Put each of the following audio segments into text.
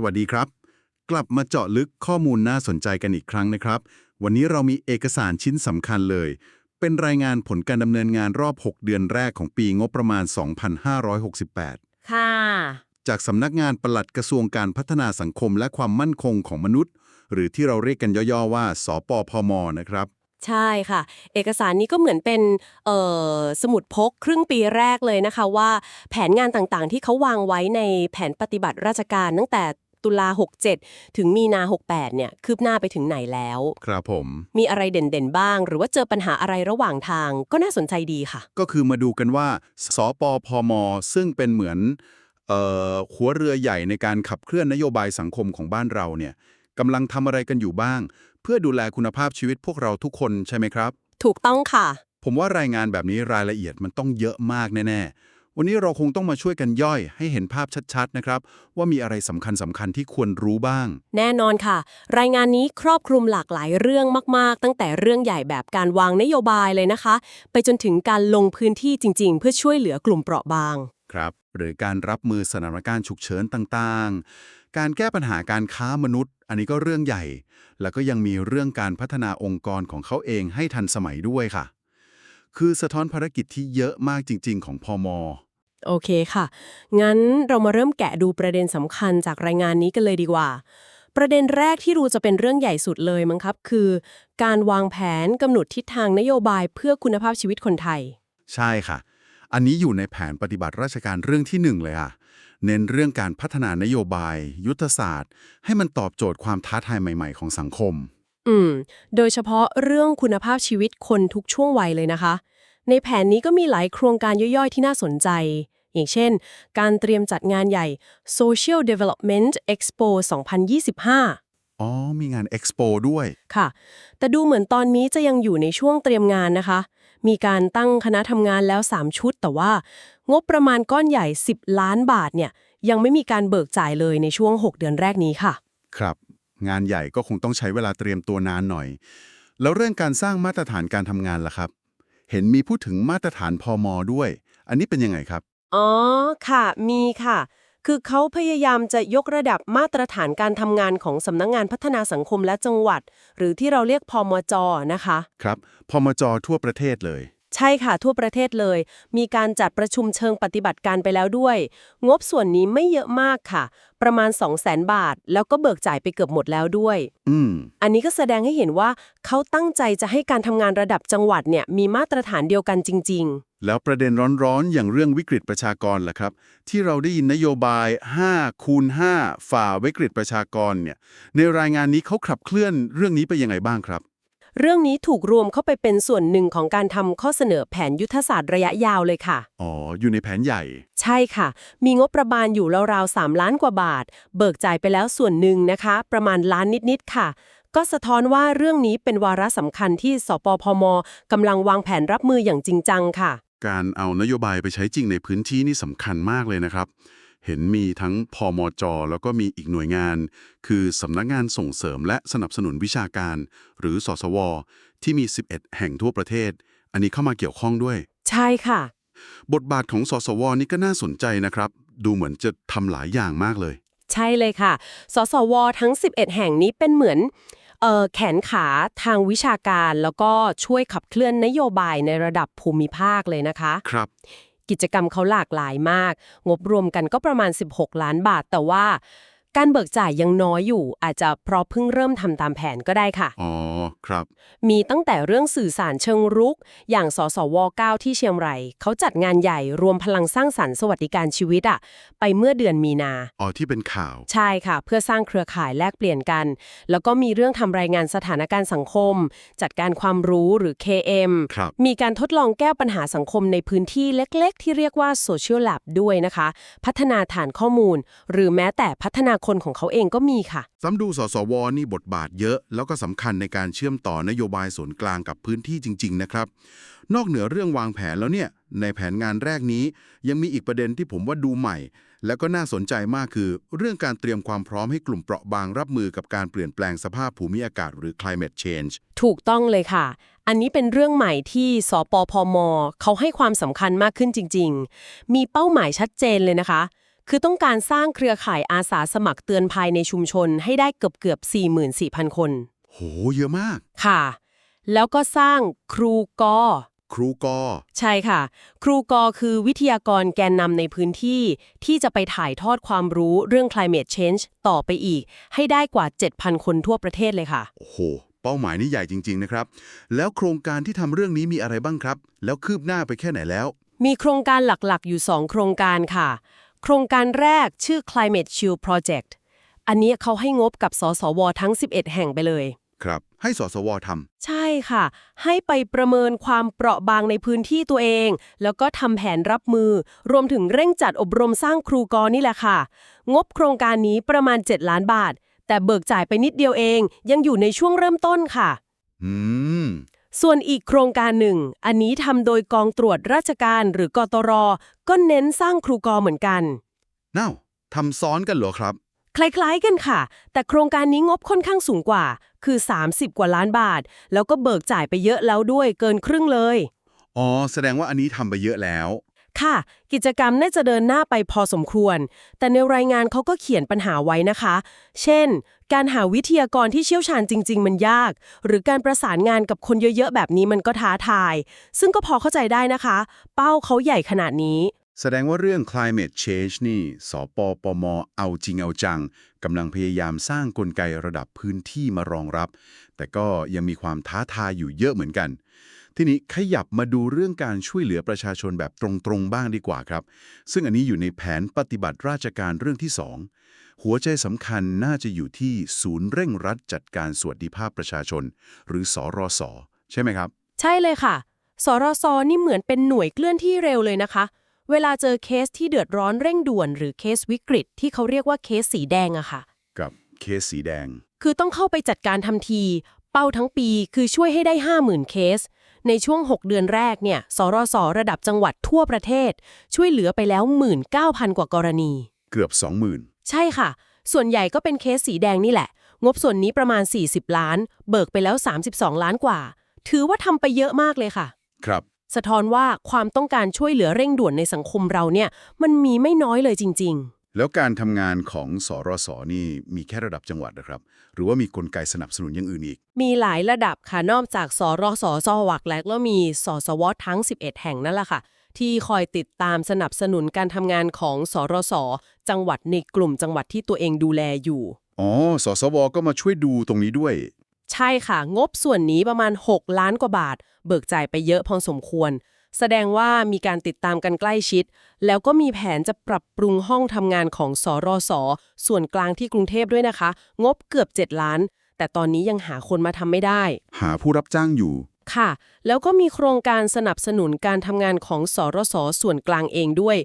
สวัสดีครับ กลับมาเจาะลึกข้อมูลน่าสนใจกันอีกครั้งนะครับ วันนี้เรามีเอกสารชิ้นสำคัญเลย เป็นรายงานผลการดำเนินงานรอบ 6 เดือนแรกของปีงบประมาณ 2568 ค่ะ จากสำนักงานปลัดกระทรวงการพัฒนาสังคมและความมั่นคงของมนุษย์ หรือที่เราเรียกกันย่อๆว่า สปพม นะครับใช่ค่ะ เอกสารนี้ก็เหมือนเป็นเอ่อสมุดพกครึ่งปีแรกเลยนะคะว่า แผนงานต่างๆ ที่เขาวางไว้ในแผนปฏิบัติราชการตั้งแต่ ตุลา 67 ถึงมีนา 68 เนี่ย คืบหน้าไปถึงไหนแล้ว ครับผม มีอะไรเด่นๆบ้าง หรือว่าเจอปัญหาอะไรระหว่างทางก็น่าสนใจดีค่ะ ก็คือมาดูกันว่าสปพม ซึ่งเป็นเหมือนเอ่อหัวเรือใหญ่ในการขับเคลื่อนนโยบายสังคมของบ้านเราเนี่ยกำลังทำอะไรกันอยู่บ้าง เพื่อดูแลคุณภาพชีวิตพวกเราทุกคนใช่ไหมครับ ถูกต้องค่ะ ผมว่ารายงานแบบนี้รายละเอียดมันต้องเยอะมากแน่ๆ วันนี้เราคงต้องมาช่วยกันย่อยให้เห็นภาพชัดๆนะครับ ว่ามีอะไรสำคัญสำคัญๆที่ควรรู้บ้าง แน่นอนค่ะ รายงานนี้ครอบคลุมหลากหลายเรื่องมาก ๆ ตั้งแต่เรื่องใหญ่แบบการวางนโยบายเลยนะคะ ไปจนถึงการลงพื้นที่จริง ๆ เพื่อช่วยเหลือกลุ่มเปราะบางครับหรือการรับมือสถานการณ์ฉุกเฉินต่างๆ การแก้ปัญหาการค้ามนุษย์ อันนี้ก็เรื่องใหญ่ แล้วก็ยังมีเรื่องการพัฒนาองค์กรของเขาเองให้ทันสมัยด้วยค่ะ คือสะท้อนภารกิจที่เยอะมากจริง ๆ ของพอม โอเคค่ะ งั้นเรามาเริ่มแกะดูประเด็นสำคัญจากรายงานนี้กันเลยดีกว่า ประเด็นแรกที่รู้จะเป็นเรื่องใหญ่สุดเลยมั้งครับ คือ การวางแผนกำหนดทิศทางนโยบายเพื่อคุณภาพชีวิตคนไทย ใช่ค่ะ อันนี้อยู่ในแผนปฏิบัติราชการเรื่องที่หนึ่งเลยค่ะ เน้นเรื่องการพัฒนานโยบาย ยุทธศาสตร์ ให้มันตอบโจทย์ความท้าทายใหม่ ๆ ของสังคม อืม โดยเฉพาะเรื่องคุณภาพชีวิตคนทุกช่วงวัยเลยนะคะ ในแผนนี้ก็มีหลายโครงการย่อยๆ ที่น่าสนใจ อย่างเช่น การเตรียมจัดงานใหญ่ Social Development Expo 2025 อ๋อ มีงานเอ็กซ์โปด้วย ค่ะ แต่ดูเหมือนตอนนี้จะยังอยู่ในช่วงเตรียมงานนะคะ มีการตั้งคณะทำงานแล้ว 3 ชุด แต่ว่า งบประมาณก้อนใหญ่ 10 ล้านบาทเนี่ยยังไม่มีการเบิกจ่ายเลยในช่วง 6 เดือนแรกนี้ค่ะ ครับ งานใหญ่ก็คงต้องใช้เวลาเตรียมตัวนานหน่อย แล้วเรื่องการสร้างมาตรฐานการทำงานล่ะครับ เห็นมีพูดถึงมาตรฐานพอมด้วย อันนี้เป็นยังไงครับ อ๋อ ค่ะ มีค่ะ คือเขาพยายามจะยกระดับมาตรฐานการทำงานของสำนักงงานพัฒนาสังคมและจังหวัด หรือที่เราเรียกพมจนะคะ ครับพอมจทั่วประเทศเลย ใช่ค่ะ ทั่วประเทศเลย มีการจัดประชุมเชิงปฏิบัติการไปแล้วด้วย งบส่วนนี้ไม่เยอะมากค่ะ ประมาณ 2 0 0แสนบาท แล้วก็เบิกจ่ายไปเกือบหมดแล้วด้วย อืม อันนี้ก็แสดงให้เห็นว่าเขาตั้งใจจะให้การทำงานระดับจังหวัดเนี่ยมีมาตรฐานเดียวกันจริง ๆ แล้วประเด็นร้อนๆ อย่างเรื่องวิกฤตประชากรล่ะครับ ที่เราได้ยินนโยบาย 5 คูณ 5 ฝ่าวิกฤตประชากรเนี่ยในรายงานนี้เขาขับเคลื่อนเรื่องนี้ไปยังไงบ้างครับ เรื่องนี้ถูกรวมเข้าไปเป็นส่วนหนึ่งของการทำข้อเสนอแผนยุทธศาสตร์ระยะยาวเลยค่ะ อ๋อ อยู่ในแผนใหญ่ ใช่ค่ะ มีงบประมาณอยู่ราวๆ3ล้านกว่าบาท เบิกจ่ายไปแล้วส่วนหนึ่งนะคะ ประมาณล้านนิด ๆ ค่ะ ก็สะท้อนว่าเรื่องนี้เป็นวาระสำคัญที่สปพมกำลังวางแผนรับมืออย่างจริงจังค่ะ การเอานโยบายไปใช้จริงในพื้นที่นี่สำคัญมากเลยนะครับ เห็นมีทั้งพอมจแล้วก็มีอีกหน่วยงาน คือสำนักงานส่งเสริมและสนับสนุนวิชาการ หรือสสว ที่มี 11 แห่งทั่วประเทศ อันนี้เข้ามาเกี่ยวข้องด้วย ใช่ค่ะ บทบาทของสสวนี่ก็น่าสนใจนะครับ ดูเหมือนจะทำหลายอย่างมากเลย ใช่เลยค่ะ สสว ทั้ง 11 แห่งนี้เป็นเหมือนเอ่อแขนขาทางวิชาการแล้วก็ช่วยขับเคลื่อนนโยบายในระดับภูมิภาคเลยนะคะ ครับ กิจกรรมเขาหลากหลายมาก งบรวมกันก็ประมาณ 16 ล้านบาท แต่ว่า การเบิกจ่ายยังน้อยอยู่ อาจจะเพราะเพิ่งเริ่มทำตามแผนก็ได้ค่ะ อ๋อ ครับ มีตั้งแต่เรื่องสื่อสารเชิงรุก อย่างสสว 9 ที่เชียงรายเขาจัดงานใหญ่รวมพลังสร้างสรรค์สวัสดิการชีวิตอะไปเมื่อเดือนมีนา อ๋อ ที่เป็นข่าว ใช่ค่ะ เพื่อสร้างเครือข่ายแลกเปลี่ยนกัน แล้วก็มีเรื่องทำรายงานสถานการณ์สังคม จัดการความรู้หรือ KM ครับมีการทดลองแก้ปัญหาสังคมในพื้นที่เล็ก ๆ ที่เรียกว่า Social Lab ด้วยนะคะ พัฒนาฐานข้อมูล หรือแม้แต่พัฒนาคนของเขาเองก็มีค่ะ ซ้ำดูสสวนี่บทบาทเยอะ แล้วก็สำคัญในการเชื่อมต่อนโยบายส่วนกลางกับพื้นที่จริง ๆ นะครับ นอกเหนือเรื่องวางแผนแล้วเนี่ย ในแผนงานแรกนี้ ยังมีอีกประเด็นที่ผมว่าดูใหม่ แล้วก็น่าสนใจมากคือ เรื่องการเตรียมความพร้อมให้กลุ่มเปราะบางรับมือกับการเปลี่ยนแปลงสภาพภูมิอากาศหรือ climate change ถูกต้องเลยค่ะ อันนี้เป็นเรื่องใหม่ที่สปพม เขาให้ความสำคัญมากขึ้นจริง ๆ มีเป้าหมายชัดเจนเลยนะคะ คือต้องการสร้างเครือข่ายอาสาสมัครเตือนภัยในชุมชนให้ได้เกือบเกือบๆ44,000 คน โห เยอะมาก ค่ะ แล้วก็สร้างครูกอ ครูกอ ใช่ค่ะ ครูกอคือวิทยากรแกนนำในพื้นที่ ที่จะไปถ่ายทอดความรู้เรื่อง climate change ต่อไปอีก ให้ได้กว่า 7,000 คนทั่วประเทศเลยค่ะ โอ้โห เป้าหมายนี่ใหญ่จริง ๆ นะครับ แล้วโครงการที่ทำเรื่องนี้มีอะไรบ้างครับ แล้วคืบหน้าไปแค่ไหนแล้ว มีโครงการหลักๆ อยู่ 2 โครงการค่ะ โครงการแรกชื่อ Climate Shield Project อันนี้เขาให้งบกับสสวทั้ง 11 แห่งไปเลย ครับ ให้สสวทใช่ค่ะ ให้ไปประเมินความเปราะบางในพื้นที่ตัวเองำแล้วก็ทำแผนรับมือ รวมถึงเร่งจัดอบรมสร้างครูกรนี่แหละค่ะ งบโครงการนี้ประมาณ 7 ล้านบาท แต่เบิกจ่ายไปนิดเดียวเอง ยังอยู่ในช่วงเริ่มต้นค่ะำอืม ส่วนอีกโครงการหนึ่ง อันนี้ทำโดยกองตรวจราชการหรือกตร ก็เน้นสร้างครูกรเหมือนกัน น่าวทำซ้อนกันเหรอครับ คล้ายๆกันค่ะ แต่โครงการนี้งบค่อนข้างสูงกว่า คือ 30 กว่าล้านบาท แล้วก็เบิกจ่ายไปเยอะแล้วด้วยเกินครึ่งเลย อ๋อ แสดงว่าอันนี้ทำไปเยอะแล้ว ค่ะ กิจกรรมน่าจะเดินหน้าไปพอสมควร แต่ในรายงานเขาก็เขียนปัญหาไว้นะคะ เช่น การหาวิทยากรที่เชี่ยวชาญจริง ๆ มันยาก หรือการประสานงานกับคนเยอะๆ แบบนี้มันก็ท้าทาย ซึ่งก็พอเข้าใจได้นะคะ เป้าเขาใหญ่ขนาดนี้ แสดงว่าเรื่อง climate change นี่ สปปม เอาจริงเอาจังกำลังพยายามสร้างกลไกระดับพื้นที่มารองรับ แต่ก็ยังมีความท้าทายอยู่เยอะเหมือนกัน ทีนี้ขยับมาดูเรื่องการช่วยเหลือประชาชนแบบตรงๆบ้างดีกว่าครับ ซึ่งอันนี้อยู่ในแผนปฏิบัติราชการเรื่องที่ 2 หัวใจสำคัญน่าจะอยู่ที่ศูนย์เร่งรัดจัดการสวัสดิภาพประชาชน หรือสอรสใช่ไหมครับ ใช่เลยค่ะสรสนี่เหมือนเป็นหน่วยเคลื่อนที่เร็วเลยนะคะ เวลาเจอเคสที่เดือดร้อนเร่งด่วน หรือเคสวิกฤต ที่เขาเรียกว่าเคสสีแดงอะค่ะ กับเคสสีแดง คือต้องเข้าไปจัดการทันที เป้าทั้งปีคือช่วยให้ได้ 50,000 เคส ในช่วง 6 เดือนแรกเนี่ยสรสระดับจังหวัดทั่วประเทศ ช่วยเหลือไปแล้ว 19,000 กว่ากรณี เกือบ 20,000 ใช่ค่ะ ส่วนใหญ่ก็เป็นเคสสีแดงนี่แหละ งบส่วนนี้ประมาณ 40 ล้าน เบิกไปแล้ว 32 ล้านกว่า ถือว่าทำไปเยอะมากเลยค่ะ ครับ สะท้อนว่าความต้องการช่วยเหลือเร่งด่วนในสังคมเราเนี่ย มันมีไม่น้อยเลยจริง ๆ แล้วการทำงานของสรสนี่มีแค่ระดับจังหวัดนะครับ หรือว่ามีกลไกสนับสนุนอย่างอื่นอีก มีหลายระดับค่ะ นอกจากสรสสวักแล้วก็มีสสวทั้ง 11 แห่งนั่นแหละค่ะ ที่คอยติดตามสนับสนุนการทำงานของสรสจังหวัดในกลุ่มจังหวัดที่ตัวเองดูแลอยู่ อ๋อสสวก็มาช่วยดูตรงนี้ด้วย ใช่ค่ะ งบส่วนนี้ประมาณ 6 ล้านกว่าบาท เบิกจ่ายไปเยอะพอสมควร แสดงว่ามีการติดตามกันใกล้ชิด แล้วก็มีแผนจะปรับปรุงห้องทำงานของสรสส่วนกลางที่กรุงเทพด้วยนะคะ งบเกือบ 7 ล้าน แต่ตอนนี้ยังหาคนมาทำไม่ได้ หาผู้รับจ้างอยู่ ค่ะ แล้วก็มีโครงการสนับสนุนการทำงานของสรสส่วนกลางเองด้วย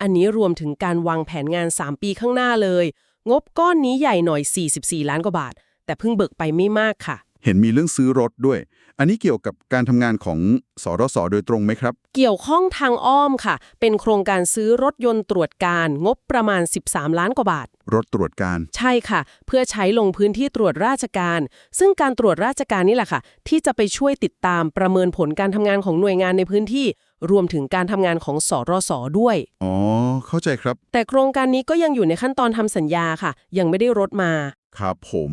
อันนี้รวมถึงการวางแผนงาน 3 ปีข้างหน้าเลย งบก้อนนี้ใหญ่หน่อย 44 ล้านกว่าบาท แต่เพิ่งเบิกไปไม่มากค่ะ เห็นมีเรื่องซื้อรถด้วย อันนี้เกี่ยวกับการทำงานของสรสโดยตรงไหมครับ เกี่ยวข้องทางอ้อมค่ะ เป็นโครงการซื้อรถยนต์ตรวจการงบประมาณ 13 ล้านกว่าบาท รถตรวจการ ใช่ค่ะ เพื่อใช้ลงพื้นที่ตรวจราชการ ซึ่งการตรวจราชการนี่แหละค่ะ ที่จะไปช่วยติดตามประเมินผลการทำงานของหน่วยงานในพื้นที่ รวมถึงการทำงานของสรสด้วย อ๋อ เข้าใจครับ แต่โครงการนี้ก็ยังอยู่ในขั้นตอนทำสัญญาค่ะ ยังไม่ได้รถมา ครับผม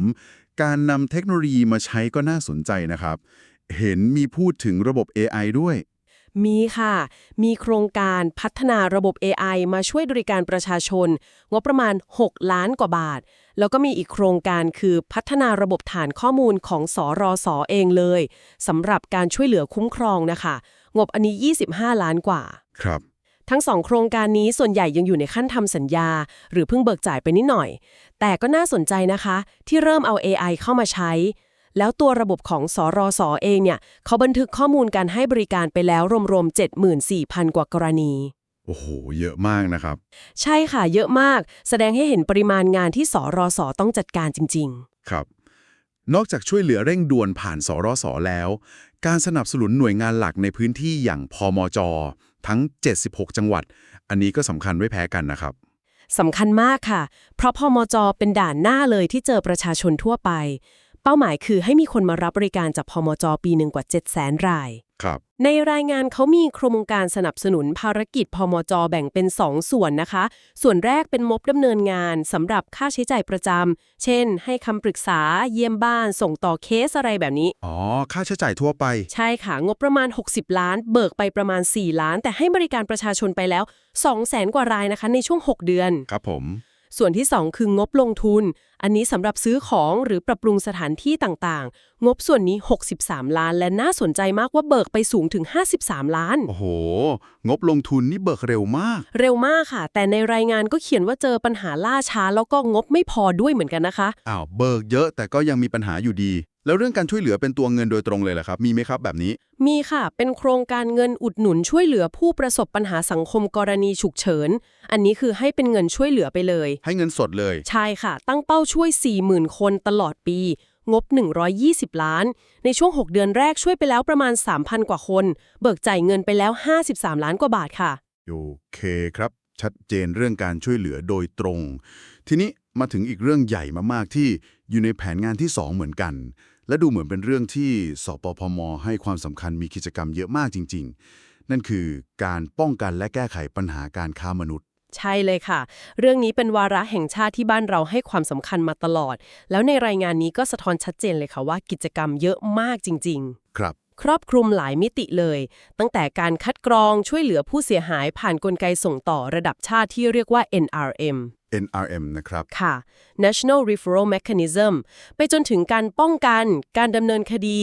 การนำเทคโนโลยีมาใช้ก็น่าสนใจนะครับ เห็นมีพูดถึงระบบ AI ด้วย มีค่ะ มีโครงการพัฒนาระบบ AI มาช่วยบริการประชาชน งบประมาณ 6 ล้านกว่าบาท แล้วก็มีอีกโครงการคือพัฒนาระบบฐานข้อมูลของสรสเองเลยสำหรับการช่วยเหลือคุ้มครองนะคะ งบอันนี้ 25 ล้านกว่า ครับ ทั้งสองโครงการนี้ส่วนใหญ่ยังอยู่ในขั้นทำสัญญา หรือเพิ่งเบิกจ่ายไปนิดหน่อย แต่ก็น่าสนใจนะคะ ที่เริ่มเอา AI เข้ามาใช้ แล้วตัวระบบของสรสเองเนี่ยเขาบันทึกข้อมูลการให้บริการไปแล้วรวมๆ74,000 กว่ากรณี โอ้โห เยอะมากนะครับ ใช่ค่ะ เยอะมาก แสดงให้เห็นปริมาณงานที่สรสต้องจัดการจริงครับ นอกจากช่วยเหลือเร่งด่วนผ่านสรสแล้ว การสนับสนุนหน่วยงานหลักในพื้นที่อย่างพมจ ทั้ง 76 จังหวัด อันนี้ก็สำคัญไม่แพ้กันนะครับๆสำคัญมากค่ะ เพราะพมจเป็นด่านหน้าเลยที่เจอประชาชนทั่วไป เป้าหมายคือให้มีคนมารับบริการจากพมจปีหนึ่งกว่า 7 0 0 0 0 0 ราย ครับ ในรายงานเขามีโครงการสนับสนุนภารกิจพมจแบ่งเป็น 2 ส่วนนะคะ ส่วนแรกเป็นงบดำเนินงานสำหรับค่าใช้จ่ายประจำ เช่น ให้คำปรึกษาเยี่ยมบ้านส่งต่อเคสอะไรแบบนี้ อ๋อ ค่าใช้จ่ายทั่วไป ใช่ค่ะ งบประมาณ 60 ล้าน เบิกไปประมาณ 4 ล้าน แต่ให้บริการประชาชนไปแล้ว2แสนกว่ารายนะคะ ในช่วง 6 เดือน ครับผม ส่วนที่ 2 คืองบลงทุน อันนี้สำหรับซื้อของหรือปรับปรุงสถานที่ต่างๆ งบส่วนนี้ 63 ล้าน และน่าสนใจมากว่าเบิกไปสูงถึง 53 ล้าน โอ้โห งบลงทุนนี่เบิกเร็วมาก เร็วมากค่ะ แต่ในรายงานก็เขียนว่าเจอปัญหาล่าช้า แล้วก็งบไม่พอด้วยเหมือนกันนะคะ อ้าว เบิกเยอะแต่ก็ยังมีปัญหาอยู่ดี แล้วเรื่องการช่วยเหลือเป็นตัวเงินโดยตรงเลยเหรอครับ มีไหมครับแบบนี้ มีค่ะ เป็นโครงการเงินอุดหนุนช่วยเหลือผู้ประสบปัญหาสังคมกรณีฉุกเฉิน อันนี้คือให้เป็นเงินช่วยเหลือไปเลย ให้เงินสดเลย ใช่ค่ะ ตั้งเป้าช่วย 40,000 คนตลอดปี งบ 120 ล้าน ในช่วง 6 เดือนแรกช่วยไปแล้วประมาณ 3,000 กว่าคน เบิกจ่ายเงินไปแล้ว 53 ล้านกว่าบาทค่ะ โอเคครับ ชัดเจนเรื่องการช่วยเหลือโดยตรง ทีนี้มาถึงอีกเรื่องใหญ่มากๆที่อยู่ในแผนงานที่ 2 เหมือนกัน และดูเหมือนเป็นเรื่องที่สปพม ให้ความสำคัญมีกิจกรรมเยอะมากจริง ๆ นั่นคือการป้องกันและแก้ไขปัญหาการค้ามนุษย์ ใช่เลยค่ะ เรื่องนี้เป็นวาระแห่งชาติที่บ้านเราให้ความสำคัญมาตลอด แล้วในรายงานนี้ก็สะท้อนชัดเจนเลยค่ะว่ากิจกรรมเยอะมากจริง ๆ ครับครอบคลุมหลายมิติเลย ตั้งแต่การคัดกรองช่วยเหลือผู้เสียหายผ่านนกลไกส่งต่อระดับชาติที่เรียกว่า NRM NRM นะครับ ค่ะ National Referral Mechanism ไปจนถึงการป้องกัน การดำเนินคดี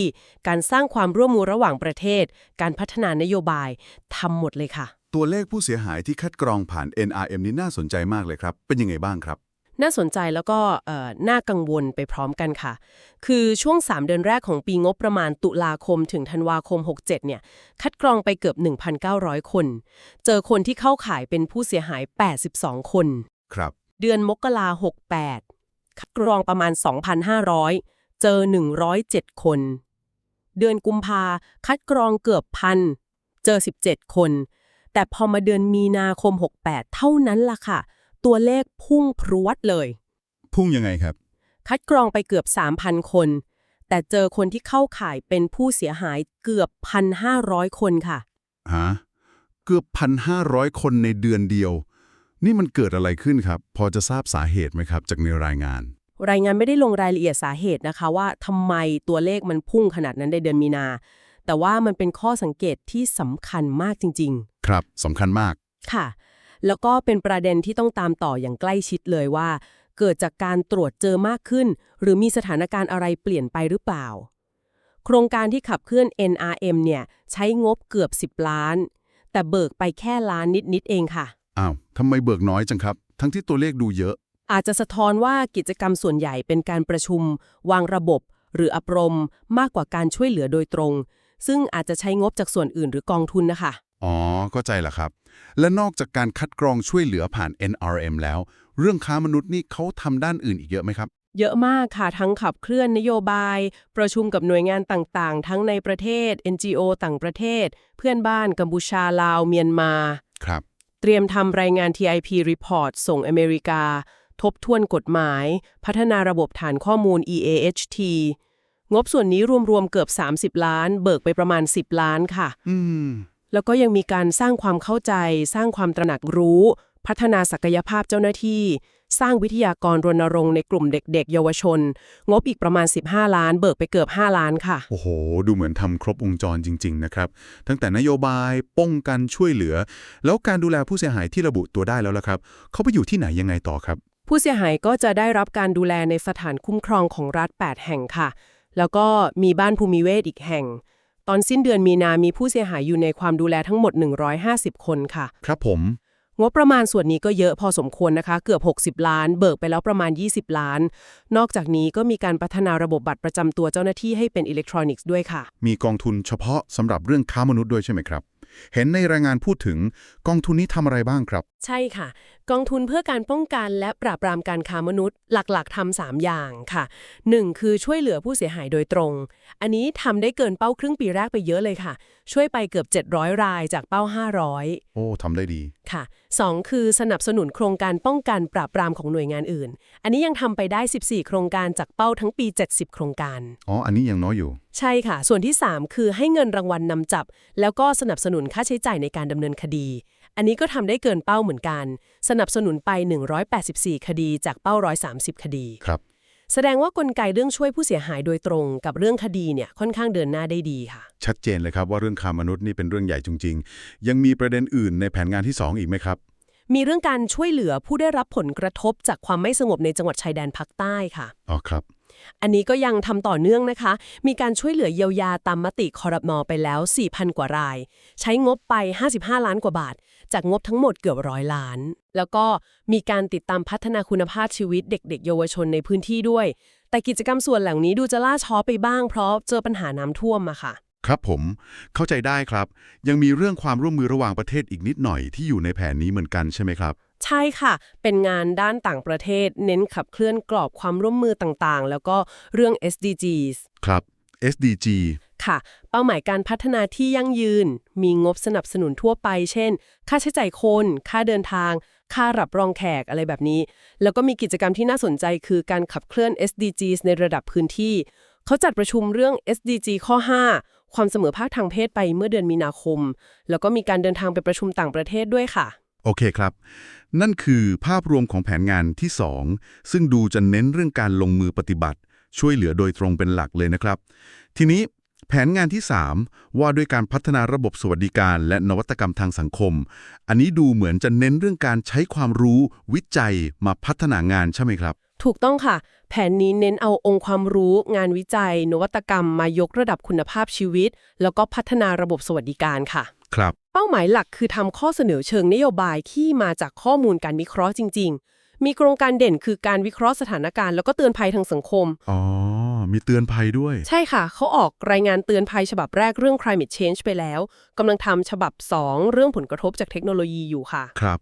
การสร้างความร่วมมือระหว่างประเทศ การพัฒนานโยบายทำหมดเลยค่ะ ตัวเลขผู้เสียหายที่คัดกรองผ่าน NRM นี่น่าสนใจมากเลยครับ เป็นยังไงบ้างครับ น่าสนใจแล้วก็เอ่อน่ากังวลไปพร้อมกันค่ะ คือช่วง 3 เดือนแรกของปีงบประมาณตุลาคมถึงธันวาคม 67 เนี่ย คัดกรองไปเกือบ 1,900 คน เจอคนที่เข้าข่ายเป็นผู้เสียหาย 82 คน ครับ เดือนมกรา68 คัดกรองประมาณ 2,500 เจอ 107 คน เดือนกุมภาคัดกรองเกือบพันเจอ 17 คน แต่พอมาเดือนมีนาคม 68 เท่านั้นล่ะค่ะ ตัวเลขพุ่งพรวดเลย พุ่งยังไงครับ คัดกรองไปเกือบ 3,000 คน แต่เจอคนที่เข้าข่ายเป็นผู้เสียหายเกือบ 1,500 คนค่ะฮะเกือบพันห้าร้อยคนในเดือนเดียว นี่มันเกิดอะไรขึ้นครับ พอจะทราบสาเหตุไหมครับ จากในรายงาน รายงานไม่ได้ลงรายละเอียดสาเหตุนะคะ ว่าทำไมตัวเลขมันพุ่งขนาดนั้นในเดือนมีนา แต่ว่ามันเป็นข้อสังเกตที่สำคัญมากจริงครับสำคัญมากๆค่ะ แล้วก็เป็นประเด็นที่ต้องตามต่ออย่างใกล้ชิดเลยว่า เกิดจากการตรวจเจอมากขึ้น หรือมีสถานการณ์อะไรเปลี่ยนไปหรือเปล่า โครงการที่ขับเคลื่อน NRM เนี่ยใช้งบเกือบ 10 ล้าน แต่เบิกไปแค่ล้านนิดๆเองค่ะ อ้าวทำไมเบิกน้อยจังครับ ทั้งที่ตัวเลขดูเยอะ อาจจะสะท้อนว่ากิจกรรมส่วนใหญ่เป็นการประชุม วางระบบ หรืออบรม มากกว่าการช่วยเหลือโดยตรง ซึ่งอาจจะใช้งบจากส่วนอื่นหรือกองทุนนะคะ อ๋อเข้าใจละครับ และนอกจากการคัดกรองช่วยเหลือผ่าน NRM แล้ว เรื่องค้ามนุษย์นี่เขาทำด้านอื่นอีกเยอะไหมครับ เยอะมากค่ะ ทั้งขับเคลื่อนนโยบาย ประชุมกับหน่วยงานต่างๆ ทั้งในประเทศ NGO ต่างประเทศ เพื่อนบ้านกัมพูชาลาวเมียนมาครับ เตรียมทำรายงาน TIP Report ส่งอเมริกา ทบทวนกฎหมาย พัฒนาระบบฐานข้อมูล EAHT งบส่วนนี้รวมๆเกือบ 30 ล้าน เบิกไปประมาณ 10 ล้านค่ะ อืม แล้วก็ยังมีการสร้างความเข้าใจ สร้างความตระหนักรู้ พัฒนาศักยภาพเจ้าหน้าที่ สร้างวิทยากรรณรงค์ในกลุ่มเด็ก ๆ เยาวชน งบอีกประมาณ 15 ล้าน เบิกไปเกือบ 5 ล้านค่ะ โอ้โห ดูเหมือนทำครบวงจรจริง ๆ นะครับ ตั้งแต่นโยบายป้องกันช่วยเหลือ แล้วการดูแลผู้เสียหายที่ระบุตัวได้แล้วล่ะครับ เขาไปอยู่ที่ไหนยังไงต่อครับ ผู้เสียหายก็จะได้รับการดูแลในสถานคุ้มครองของรัฐ 8 แห่งค่ะ แล้วก็มีบ้านภูมิเวศอีกแห่ง ตอนสิ้นเดือนมีนามีผู้เสียหายอยู่ในความดูแลทั้งหมด 150 คนค่ะ ครับผม งบประมาณส่วนนี้ก็เยอะพอสมควรนะคะ เกือบ 60 ล้าน เบิกไปแล้วประมาณ 20 ล้าน นอกจากนี้ก็มีการพัฒนาระบบบัตรประจำตัวเจ้าหน้าที่ให้เป็นอิเล็กทรอนิกส์ด้วยค่ะ มีกองทุนเฉพาะสำหรับเรื่องค้ามนุษย์ด้วยใช่ไหมครับ เห็นในรายงานพูดถึงกองทุนนี้ทำอะไรบ้างครับ ใช่ค่ะ กองทุนเพื่อการป้องกันและปราบปรามการค้ามนุษย์ หลักๆทำสามอย่างค่ะ 1. คือช่วยเหลือผู้เสียหายโดยตรง อันนี้ทำได้เกินเป้าครึ่งปีแรกไปเยอะเลยค่ะ ช่วยไปเกือบ 700 รายจากเป้า 500 โอ้ทำได้ดีค่ะ 2 คือสนับสนุนโครงการป้องกันปราบปรามของหน่วยงานอื่น อันนี้ยังทำไปได้ 14 โครงการจากเป้าทั้งปี 70 โครงการ อ๋อ อันนี้ยังน้อยอยู่ ใช่ค่ะ ส่วนที่ 3 คือให้เงินรางวัลนำจับ แล้วก็สนับสนุนค่าใช้จ่ายในการดำเนินคดี อันนี้ก็ทำได้เกินเป้าเหมือนกัน สนับสนุนไป 184 คดีจากเป้า 130 คดีครับ แสดงว่ากลไกเรื่องช่วยผู้เสียหายโดยตรง กับเรื่องคดีเนี่ยค่อนข้างเดินหน้าได้ดีค่ะ ชัดเจนเลยครับว่าเรื่องค้ามนุษย์นี่เป็นเรื่องใหญ่จริง ๆ ยังมีประเด็นอื่นในแผนงานที่ 2 อีกไหมครับ มีเรื่องการช่วยเหลือผู้ได้รับผลกระทบจากความไม่สงบในจังหวัดชายแดนภาคใต้ค่ะ อ๋อครับ อันนี้ก็ยังทำต่อเนื่องนะคะ มีการช่วยเหลือเยียวยาตามมติคอรมอไปแล้ว 4,000 กว่าราย ใช้งบไป 55 ล้านกว่าบาท จากงบทั้งหมดเกือบร้อยล้าน แล้วก็มีการติดตามพัฒนาคุณภาพชีวิตเด็ก ๆ เยาวชนในพื้นที่ด้วย แต่กิจกรรมส่วนเหล่านี้ดูจะล่าช้อไปบ้างเพราะเจอปัญหาน้ำท่วมมาค่ะ ครับผมเข้าใจได้ครับ ยังมีเรื่องความร่วมมือระหว่างประเทศอีกนิดหน่อยที่อยู่ในแผนนี้เหมือนกันใช่ไหมครับ ใช่ค่ะ เป็นงานด้านต่างประเทศ เน้นขับเคลื่อนกรอบความร่วมมือต่างๆ แล้วก็เรื่อง SDGs ครับ SDG ค่ะ เป้าหมายการพัฒนาที่ยั่งยืน มีงบสนับสนุนทั่วไป เช่น ค่าใช้จ่ายคน ค่าเดินทาง ค่ารับรองแขกอะไรแบบนี้ แล้วก็มีกิจกรรมที่น่าสนใจคือการขับเคลื่อน SDGs ในระดับพื้นที่ เขาจัดประชุมเรื่อง SDG ข้อ 5 ความเสมอภาคทางเพศไปเมื่อเดือนมีนาคม แล้วก็มีการเดินทางไปประชุมต่างประเทศด้วยค่ะ โอเคครับ นั่นคือภาพรวมของแผนงานที่ 2 ซึ่งดูจะเน้นเรื่องการลงมือปฏิบัติช่วยเหลือโดยตรงเป็นหลักเลยนะครับ ทีนี้ แผนงานที่ 3 ว่าด้วยการพัฒนาระบบสวัสดิการ และนวัตกรรมทางสังคม อันนี้ดูเหมือนจะเน้นเรื่องการใช้ความรู้วิจัยมาพัฒนางานใช่ไหมครับ ถูกต้องค่ะ แผนนี้เน้นเอาองค์ความรู้ งานวิจัย นวัตกรรมมายกระดับคุณภาพชีวิต แล้วก็พัฒนาระบบสวัสดิการค่ะ ครับ เป้าหมายหลักคือทำข้อเสนอเชิงนโยบายที่มาจากข้อมูลการวิเคราะห์จริง ๆ มีโครงการเด่นคือการวิเคราะห์สถานการณ์แล้วก็เตือนภัยทางสังคม อ๋อ มีเตือนภัยด้วย ใช่ค่ะ เขาออกรายงานเตือนภัยฉบับแรกเรื่อง climate change ไปแล้วกำลังทำฉบับ 2 เรื่องผลกระทบจากเทคโนโลยีอยู่ค่ะ ครับ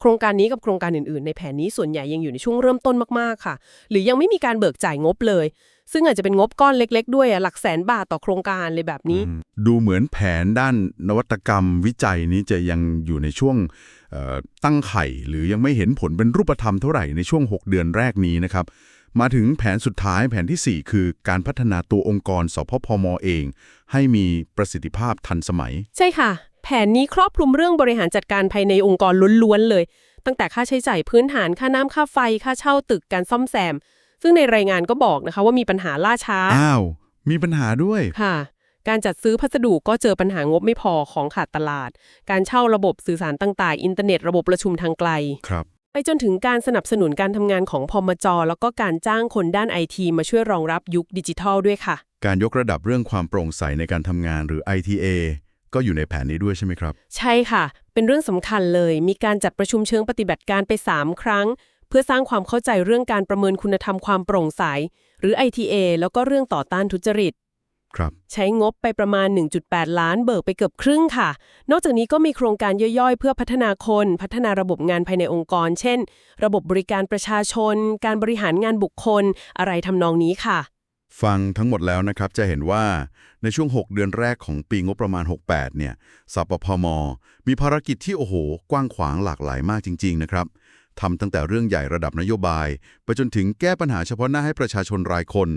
โครงการนี้กับโครงการอื่นๆ ในแผนนี้ส่วนใหญ่ยังอยู่ในช่วงเริ่มต้นมากๆค่ะ หรือยังไม่มีการเบิกจ่ายงบเลย ซึ่งอาจจะเป็นงบก้อนเล็ก ๆ ด้วยอะหลักแสนบาทต่อโครงการเลยแบบนี้ ดูเหมือนแผนด้านนวัตกรรมวิจัยนี้จะยังอยู่ในช่วงเอ่อตั้งไข่ หรือยังไม่เห็นผลเป็นรูปธรรมเท่าไหร่ในช่วง 6 เดือนแรกนี้นะครับ มาถึงแผนสุดท้ายแผนทีสี่ 4 คือการพัฒนาตัวองค์กรสพพมเอง ให้มีประสิทธิภาพทันสมัย ใช่ค่ะ แผนนี้ครอบคลุมเรื่องบริหารจัดการภายในองค์กรล้วนๆเลย ตั้งแต่ค่าใช้จ่ายพื้นฐานค่าน้ำค่าไฟ ค่าเช่าตึกการซ่อมแซม ซึ่งในรายงานก็บอกนะคะว่ามีปัญหาล่าช้าอ้าวมีปัญหาด้วยค่ะ การจัดซื้อพัสดุก็เจอปัญหางบไม่พอของขาดตลาด การเช่าระบบสื่อสารต่างๆอินเทอร์เน็ตระบบประชุมทางไกลครับ ไปจนถึงการสนับสนุนการทำงานของพมจแล้วก็การจ้างคนด้านไอทีมาช่วยรองรับยุคดิจิทัลด้วยค่ะ การยกระดับเรื่องความโปร่งใสในการทำงานหรือ ITA ก็อยู่ในแผนนี้ด้วยใช่ไหมครับ ใช่ค่ะ เป็นเรื่องสำคัญเลย มีการจัดประชุมเชิงปฏิบัติการไป 3 ครั้ง เพื่อสร้างความเข้าใจเรื่องการประเมินคุณธรรมความโปร่งใส หรือ ITA แล้วก็เรื่องต่อต้านทุจริต ครับ ใช้งบไปประมาณ 1.8 ล้านเบิกไปเกือบครึ่งค่ะ นอกจากนี้ก็มีโครงการย่อยๆ เพื่อพัฒนาคน พัฒนาระบบงานภายในองค์กร เช่น ระบบบริการประชาชน การบริหารงานบุคคล อะไรทำนองนี้ค่ะ ฟังทั้งหมดแล้วนะครับจะเห็นว่าในช่วง 6 เดือนแรกของปีงบประมาณ 68 เนี่ยสปพม มีภารกิจที่โอ้โห กว้างขวางหลากหลายมากจริง ๆ นะครับ ทำตั้งแต่เรื่องใหญ่ระดับนโยบาย ไปจนถึงแก้ปัญหาเฉพาะหน้าให้ประชาชนรายคน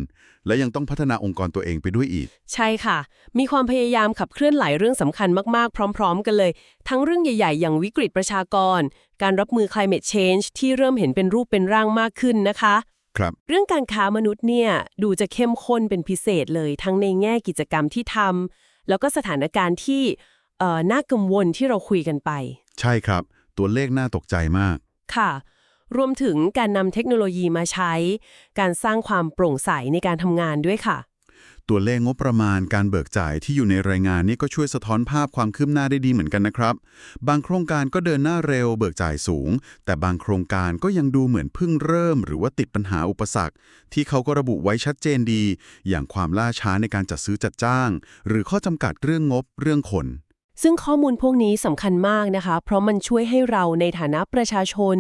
และยังต้องพัฒนาองค์กรตัวเองไปด้วยอีก ใช่ค่ะ มีความพยายามขับเคลื่อนหลายเรื่องสำคัญมากๆ พร้อม ๆ กันเลย ทั้งเรื่องใหญ่ ๆ อย่างวิกฤตประชากร การรับมือ climate change ที่เริ่มเห็นเป็นรูปเป็นร่างมากขึ้นนะคะครับเรื่องการค้ามนุษย์เนี่ยดูจะเข้มข้นเป็นพิเศษเลย ทั้งในแง่กิจกรรมที่ทำแล้วก็สถานการณ์ที่เอ่อน่ากังวลที่เราคุยกันไป ใช่ครับ ตัวเลขน่าตกใจมาก ค่ะ รวมถึงการนำเทคโนโลยีมาใช้ การสร้างความโปร่งใสในการทำงานด้วยค่ะ ตัวเลขงบประมาณการเบิกจ่ายที่อยู่ในรายงานนี้ก็ช่วยสะท้อนภาพความคืบหน้าได้ดีเหมือนกันนะครับ บางโครงการก็เดินหน้าเร็วเบิกจ่ายสูง แต่บางโครงการก็ยังดูเหมือนเพิ่งเริ่ม หรือว่าติดปัญหาอุปสรรค ที่เขาก็ระบุไว้ชัดเจนดี อย่างความล่าช้าในการจัดซื้อจัดจ้าง หรือข้อจำกัดเรื่องงบเรื่องคน ซึ่งข้อมูลพวกนี้สำคัญมากนะคะ เพราะมันช่วยให้เราในฐานะประชาชน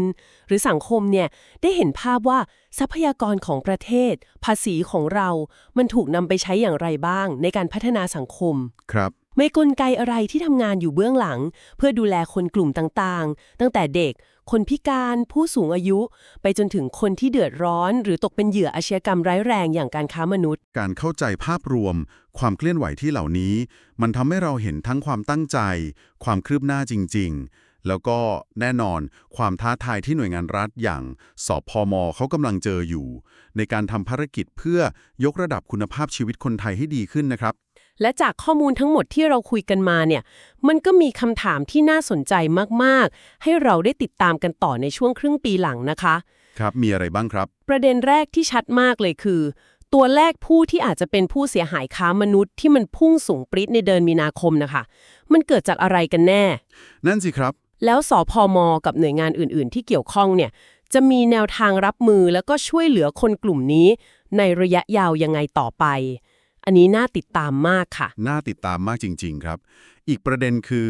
หรือสังคมเนี่ยได้เห็นภาพว่าทรัพยากรของประเทศ ภาษีของเรา มันถูกนำไปใช้อย่างไรบ้างในการพัฒนาสังคม ครับ ไม่กลไกอะไรที่ทำงานอยู่เบื้องหลัง เพื่อดูแลคนกลุ่มต่างๆ ตั้งแต่เด็ก คนพิการผู้สูงอายุ ไปจนถึงคนที่เดือดร้อน หรือตกเป็นเหยื่ออาชญากรรมร้ายแรงอย่างการค้ามนุษย์ การเข้าใจภาพรวม ความเคลื่อนไหวที่เหล่านี้ มันทำให้เราเห็นทั้งความตั้งใจ ความคืบหน้าจริง ๆแล้วก็แน่นอนความท้าทายที่หน่วยงานรัฐอย่างสพมเขากำลังเจออยู่ ในการทำภารกิจเพื่อยกระดับคุณภาพชีวิตคนไทยให้ดีขึ้นนะครับ และจากข้อมูลทั้งหมดที่เราคุยกันมาเนี่ย มันก็มีคำถามที่น่าสนใจมาก ๆ ให้เราได้ติดตามกันต่อในช่วงครึ่งปีหลังนะคะ ครับ มีอะไรบ้างครับ ประเด็นแรกที่ชัดมากเลยคือ ตัวแรกผู้ที่อาจจะเป็นผู้เสียหายค้ามนุษย์ที่มันพุ่งสูงปริ๊ดในเดือนมีนาคมนะคะ มันเกิดจากอะไรกันแน่ นั่นสิครับ แล้วสพม กับหน่วยงานอื่น ๆ ที่เกี่ยวข้องเนี่ยจะมีแนวทางรับมือแล้วก็ช่วยเหลือคนกลุ่มนี้ ในระยะยาวยังไงต่อไป อันนี้น่าติดตามมากค่ะ น่าติดตามมากจริง ๆ ครับ อีกประเด็นคือ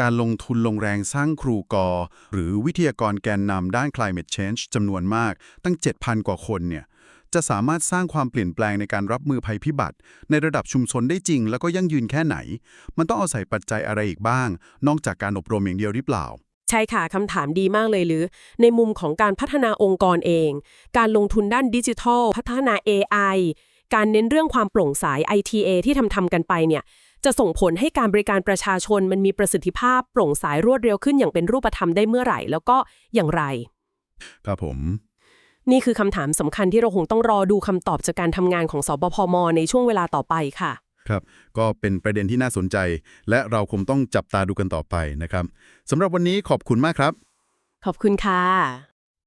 การลงทุนลงแรงสร้างครูกอ หรือวิทยากรแกนนำด้าน climate change จำนวนมาก ตั้ง 7,000 กว่าคนเนี่ย จะสามารถสร้างความเปลี่ยนแปลงในการรับมือภัยพิบัติ ในระดับชุมชนได้จริง แล้วก็ยั่งยืนแค่ไหน มันต้องอาศัยปัจจัยอะไรอีกบ้าง นอกจากการอบรมอย่างเดียวหรือเปล่าใช่ค่ะคำถามดีมากเลยหรือ ในมุมของการพัฒนาองค์กรเอง การลงทุนด้านดิจิทัล พัฒนา AI การเน้นเรื่องความโปร่งใส ITA ที่ทำทำกันไปเนี่ยจะส่งผลให้การบริการประชาชนมันมีประสิทธิภาพโปร่งใสรวดเร็วขึ้นอย่างเป็นรูปธรรมได้เมื่อไหร่ แล้วก็อย่างไร ครับผม นี่คือคำถามสำคัญที่เราคงต้องรอดูคำตอบจากการทำงานของสบพม ในช่วงเวลาต่อไปค่ะครับก็เป็นประเด็นที่น่าสนใจ และเราคงต้องจับตาดูกันต่อไปนะครับสำหรับวันนี้ขอบคุณมากครับ ขอบคุณค่ะ